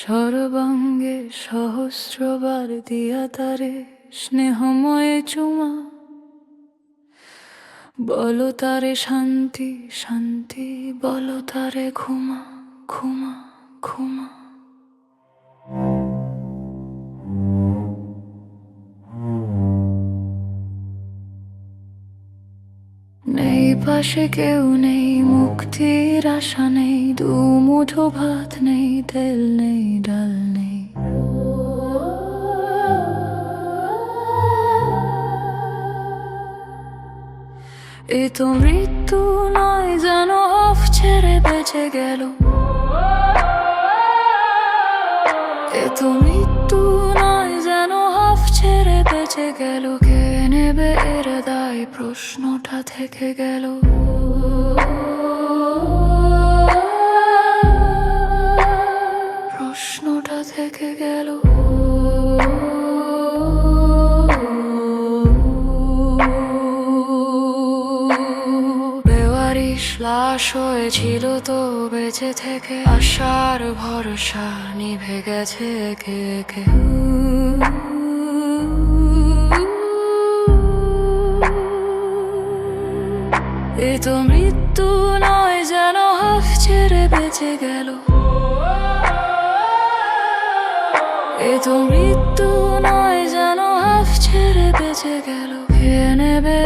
সর্বাঙ্গে সহস্রবার দিয়া তারে স্নেহময় চুমা। বল তারে শান্তি শান্তি, বল তারে ঘুমা ঘুমা ঘুমা। নেই পাশে কেউ নেই, মুক্তির আশা নেই দু মুঠো ভাত নেই, তেল নেই, ডাল নেই। এ তো মৃত্যু নয় যেন অফ ছেড়ে বেঁচে গেল। এ তো মৃত্যু বেঁচে গেল, কে নেবে এর দায় প্রশ্নটা থেকে গেল। প্রশ্নটা থেকে গেল। লাশ হয়েছিল তো বেঁচে থেকে। আশার ভরসা নিভে গেছে কে কে। তো মৃত্যু নয় যেন হাফ ছেড়ে বেঁচে গেল। এ তো মৃত্যু নয় যেন হাফ ছেড়ে বেঁচে গেল। খেয়ে নেবে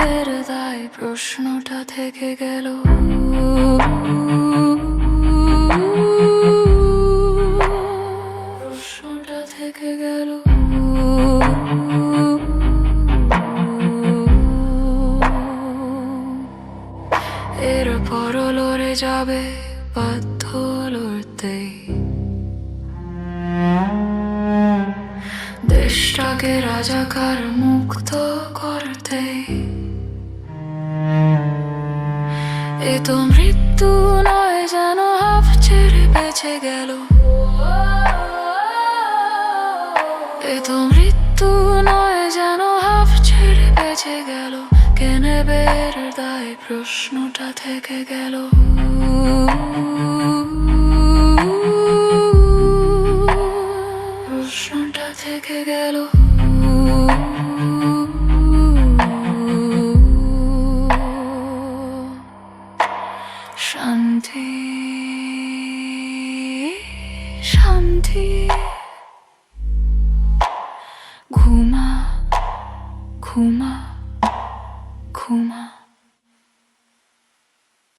তাই প্রশ্নটা থেকে গেল। এর পর লড়ে যাবে বাধ্য লড়তেই দেশটাকে রাজাকার মুক্ত করতে। এ তো মৃত্যু নয় যেন হাফ ছেড়ে বেঁচে গেল। এ তো মৃত্যু নয় যেন হাফ ছেড়ে বেঁচে গেল। কেনে বের দায় প্রশ্নটা থেকে গেল। প্রশ্নটা থেকে গেল। শান্তি শান্তি। ঘুমা ঘুমা। ঘুমা